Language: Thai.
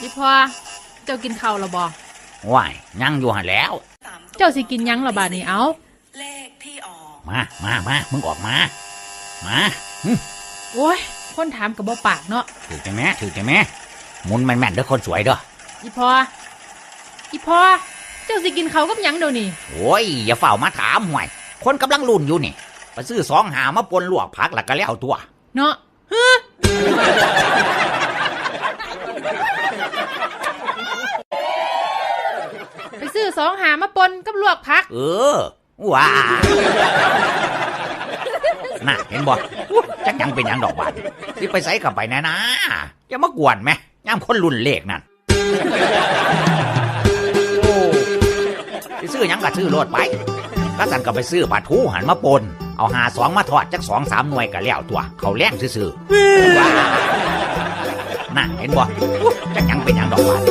อีพอเจ้ากินข้าวแล้วบ่ว้ายยังอยู่หันแหล้ว เจ้าสิกินหยังละบาดนี้เอาเลขที่ออกมามามามึงออกมา มาโอ้ยคนถามกับบ่ปากเนาะถือใจแม่ถือใจแม่หมุนแม่นๆเด้อคนสวยเด้ออีพออีพอเจ้าสิกินข้าวกับหยังเดี๋ยวนี้โอ้ยอย่าเฝ้ามาถามห่วย คนกำลังลุ่นอยู่นี่ไปซื้อสองหามาปนลวกผักแล้วก็แล้วตัว เนาะฮึไปซื้ อสองหามาปนกับลวกผัก เออ ว้าน่ะเห็นบ่จักยังเป็นยังดอกบานสิไปใส่กับไปแน่นะอย่ามากวนแม่ย่ามคนรุ่นเลขนั่นโอ้ซื้อยังก็ซื้อโลดไปก็สั่นก็ไปซื้อปลาทูหันมาปน เอาหาสองมาทอดจักสองสามหน่วยก็แล้วตัว เขาแรงซื่อๆว้าน่ะเห็นบ่จักยังเป็นยังดอกบาน